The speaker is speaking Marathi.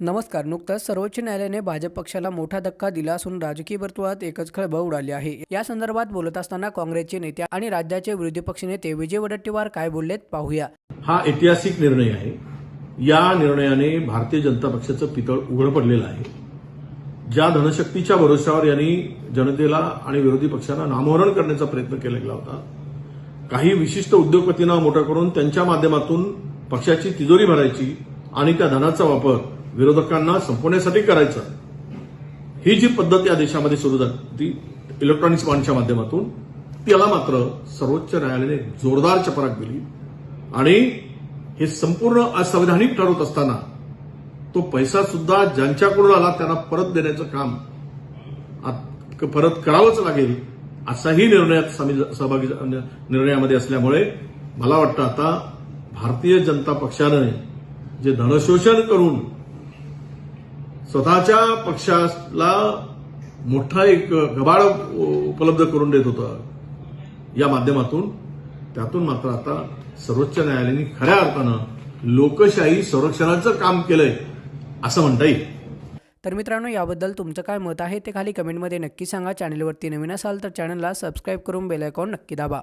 नमस्कार नुकताच सर्वोच्च न्यायालयाने भाजप पक्षाला मोठा धक्का दिला असून राजकीय वर्तुळात एकच खळबळ उडाली आहे. या संदर्भात बोलत असताना काँग्रेसचे नेते आणि राज्याचे विरोधी पक्षनेते विजय वडट्टीवार काय बोललेत पाहूया. हा ऐतिहासिक निर्णय आहे. या निर्णयाने भारतीय जनता पक्षाचं पितळ उघड पडलेलं आहे. ज्या धनशक्तीच्या भरोश्यावर यांनी जनतेला आणि विरोधी पक्षांना नामोहरण करण्याचा प्रयत्न केलेला होता काही विशिष्ट उद्योगपतींना मोठा करून त्यांच्या माध्यमातून पक्षाची तिजोरी भरायची आणि त्या धनाचा वापर विरोधकांना संपवण्यासाठी करायचं. ही जी पद्धत या देशामध्ये सुरू झाली इलेक्ट्रॉनिक्स बॉन्डच्या माध्यमातून त्याला मात्र सर्वोच्च न्यायालयाने जोरदार चपराक दिली. आणि हे संपूर्ण असंवैधानिक ठरवत असताना तो पैसा सुद्धा ज्यांच्याकडून आला त्यांना परत देण्याचं काम आत- परत करावंच लागेल असाही निर्णयात सहभागी निर्णयामध्ये असल्यामुळे मला वाटतं आता भारतीय जनता पक्षानं जे धनशोषण करून स्वतःच्या पक्षाला मोठा एक गबाळ उपलब्ध करून देत होतं. या माध्यमातून त्यातून मात्र आता सर्वोच्च न्यायालयाने खऱ्या अर्थानं लोकशाही संरक्षणाचं काम केलंय असं म्हणता येईल. तर मित्रांनो याबद्दल तुमचं काय मत आहे ते खाली कमेंटमध्ये नक्की सांगा. चॅनलवरती नवीन असाल तर चॅनलला सबस्क्राईब करून बेल आयकॉन नक्की दाबा.